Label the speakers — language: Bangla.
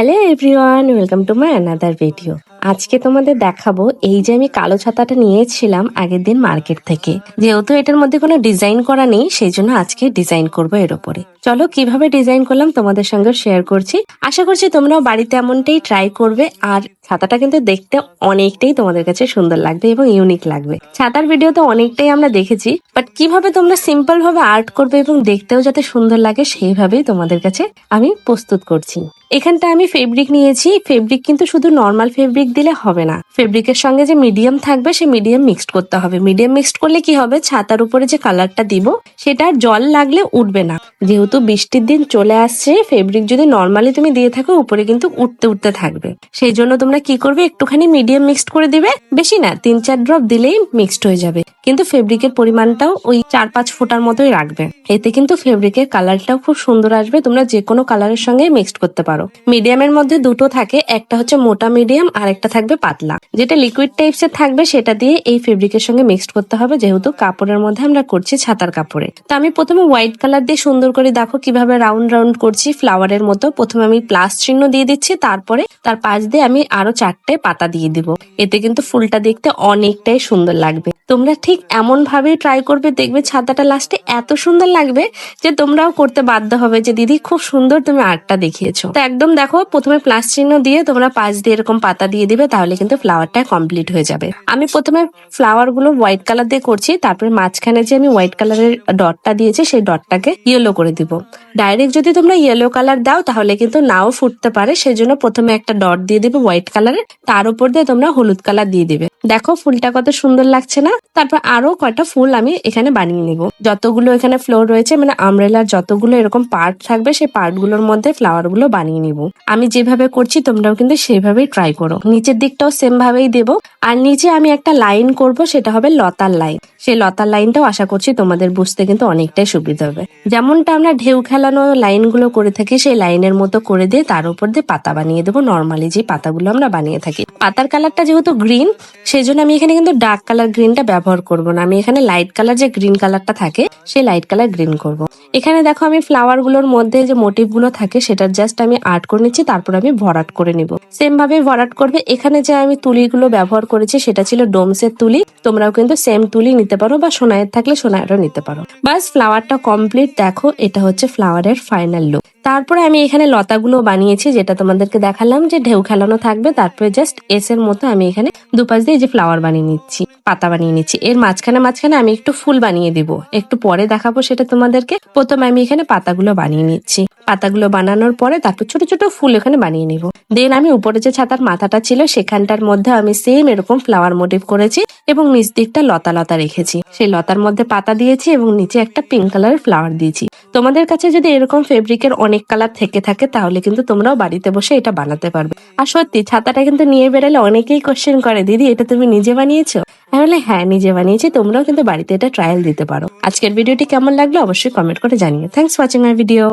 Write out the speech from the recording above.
Speaker 1: hello everyone welcome to my another video আজকে তোমাদের দেখাবো এই যে আমি কালো ছাতাটা নিয়েছিলাম আগের দিন মার্কেট থেকে। যেহেতু এটার মধ্যে কোনো ডিজাইন করা নেই, সেই জন্য আজকে ডিজাইন করব এর উপরে। চলো কীভাবে ডিজাইন করলাম তোমাদের সঙ্গে শেয়ার করছি। আশা করছি তোমরাও বাড়িতে এমনটাই ট্রাই করবে, আর ছাতাটা কিন্তু দেখতে অনেকটাই তোমাদের কাছে সুন্দর লাগবে এবং ইউনিক লাগবে। ছাতার ভিডিও তো অনেকটাই আমরা দেখেছি বাট কীভাবে তোমরা সিম্পল ভাবে আর্ট করবে এবং দেখতেও যাতে সুন্দর লাগে, সেইভাবেই তোমাদের কাছে আমি প্রস্তুত করছি। এখানটা আমি ফেব্রিক নিয়েছি ফেব্রিক কিন্তু শুধু নর্মাল ফেব্রিক দিলে হবে না। ফেব্রিকের সঙ্গে যে মিডিয়াম থাকবে, সে মিডিয়াম মিক্সড করতে হবে। মিডিয়াম মিক্সড করলে কি হবে? ছাতার উপরে যে কালারটা দিব, সেটা জল লাগলে উঠবে না। যেহেতু বৃষ্টির দিন চলে আসছে ফেব্রিক যদি নর্মালি তুমি দিয়ে থাকো, উপরে কিন্তু উঠতে উঠতে থাকবে। সেই জন্য তোমরা কি করবে, একটুখানি মিডিয়াম মিক্সড করে দিবে। বেশি না, তিন চার ড্রপ দিলেই মিক্সড হয়ে যাবে। কিন্তু ফেব্রিকের পরিমাণটাও ওই চার পাঁচ ফোটার মতোই রাখবে। এতে কিন্তু ফেব্রিকের কালারটাও খুব সুন্দর আসবে, তোমরা যে কোনো কালারের সঙ্গে মিক্সড করতে পারো। মিডিয়ামের মধ্যে দুটো থাকে, একটা হচ্ছে মোটা মিডিয়াম আর একটা থাকবে পাতলা। যেটা লিকুইড টাইপস এর থাকবে, সেটা দিয়ে এই ফেব্রিকের সঙ্গে মিক্সড করতে হবে, যেহেতু কাপড়ের মধ্যে আমরা করছি ছাতার কাপড়ে। তো আমি প্রথমে হোয়াইট কালার দিয়ে সুন্দর করে দেখো কীভাবে রাউন্ড রাউন্ড করছি ফ্লাওয়ারের মতো। প্রথমে আমি প্লাস চিহ্ন দিয়ে দিচ্ছি, তারপরে তার পাশ দিয়ে আমি আরও চারটে পাতা দিয়ে দিব। এতে কিন্তু ফুলটা দেখতে অনেকটাই সুন্দর লাগবে। তোমরা ঠিক এমন ভাবেই ট্রাই করবে, দেখবে ছাতাটা লাস্টে এত সুন্দর লাগবে যে তোমরাও করতে বাধ্য হবে যে, দিদি, খুব সুন্দর তুমি আর্টটা দেখিয়েছো। তো একদম দেখো, প্রথমে প্লাস চিহ্ন দিয়ে তোমরা পাশ দিয়ে এরকম পাতা দিয়ে দিবে, তাহলে কিন্তু ফ্লাওয়ারটা কমপ্লিট হয়ে যাবে। আমি প্রথমে ফ্লাওয়ারগুলো হোয়াইট কালার দিয়ে করছি, তারপরে মাঝখানে যে আমি হোয়াইট কালারের ডটটা দিয়েছি, সেই ডটটাকে ইয়েলো করে দিব। ডাইরেক্ট যদি তোমরা ইয়েলো কালার দাও, তাহলে কিন্তু নাও ফুটতে পারে, সেজন্য প্রথমে একটা ডট দিয়ে দিবে হোয়াইট কালারের তার উপর দিয়ে তোমরা হলুদ কালার দিয়ে দিবে। দেখো ফুলটা কত সুন্দর লাগছে না? তারপর আরও কয়টা ফুল আমি এখানে বানিয়ে নিব। যতগুলো এখানে ফ্লোর রয়েছে মানে আমরেলার যতগুলো এরকম পার্ট থাকবে, সেই পার্টগুলোর মধ্যে ফ্লাওয়ারগুলো বানিয়ে নিব। আমি যেভাবে করছি, তোমরাও কিন্তু সেভাবেই ট্রাই করো। নিচের দিকটাও সেম ভাবেই দেব। আর নিচে আমি একটা লাইন করব, সেটা হবে লতার লাইন সেই লতার লাইনটাও আশা করছি তোমাদের বুঝতে কিন্তু অনেকটাই সুবিধা হবে। যেমনটা আমরা ঢেউ খেলানো লাইনগুলো করে থাকি, সেই লাইনের মতো করে দিয়ে তার উপর দিয়ে পাতা বানিয়ে দেবো। নর্মালি যে পাতাগুলো আমরা বানিয়ে থাকি। পাতার কালারটা যেহেতু গ্রিন সেই জন্য আমি এখানে কিন্তু ডার্ক কালার গ্রিনটা ব্যবহার করব না। আমি এখানে লাইট কালার যে গ্রিন কালারটা থাকে, সেই লাইট কালার গ্রিন করব। এখানে দেখো আমি ফ্লাওয়ারগুলোর মধ্যে যে মোটিভগুলো থাকে, সেটার জাস্ট আমি আর্ট করে নিচ্ছি, তারপর আমি ভরাট করে নিব। সেম ভাবে ভরাট করবে। এখানে যে আমি তুলিগুলো ব্যবহার করেছি, সেটা ছিল ডোমসের তুলি। তোমরাও কিন্তু সেম তুলি নিতে পারো বা সোনায়ের থাকলে সোনায়েরও নিতে পারো। বাস ফ্লাওয়ারটা কমপ্লিট দেখো, এটা হচ্ছে ফ্লাওয়ারের ফাইনাল লুক তারপরে আমি এখানে লতাগুলো বানিয়েছি, যেটা তোমাদেরকে দেখালাম যে ঢেউ খেলানো থাকবে। তারপরে জাস্ট এস এর মতো আমি এখানে দুপাশ দিয়ে যে ফ্লাওয়ার বানিয়ে নিচ্ছি। পাতা বানিয়ে নিচ্ছি। এর মাঝখানে মাঝখানে আমি একটু ফুল বানিয়ে দিব। একটু পরে দেখাবো সেটা তোমাদেরকে। প্রথমে আমি এখানে পাতাগুলো বানিয়ে নিচ্ছি। পাতাগুলো বানানোর পরে তারপর ছোট ছোট ফুল এখানে বানিয়ে নিব। দেন আমি উপরে যে ছাতার মাথাটা ছিল সেখানটার মধ্যে আমি সেম এরকম ফ্লাওয়ার মোটিভ করেছি এবং নিচ দিকটা লতা লতা রেখেছি। সেই লতার মধ্যে পাতা দিয়েছি এবং নিচে একটা পিঙ্ক কালারের ফ্লাওয়ার দিয়েছি। তোমাদের কাছে যদি এরকম ফেব্রিকের অনেক কালার থেকে থাকে তাহলে কিন্তু তোমরাও বাড়িতে বসে এটা বানাতে পারবে। আর সত্যি, ছাতাটা কিন্তু নিয়ে বেরোলে অনেকেই কোশ্চেন করে, দিদি, এটা তুমি নিজে বানিয়েছো? তাহলে হ্যাঁ নিজে বানিয়েছি, তোমরাও কিন্তু বাড়িতে এটা ট্রায়াল দিতে পারো। আজকের ভিডিওটি কেমন লাগল অবশ্যই কমেন্ট করে জানিয়ে থ্যাংকস ওয়াচিং মাই ভিডিও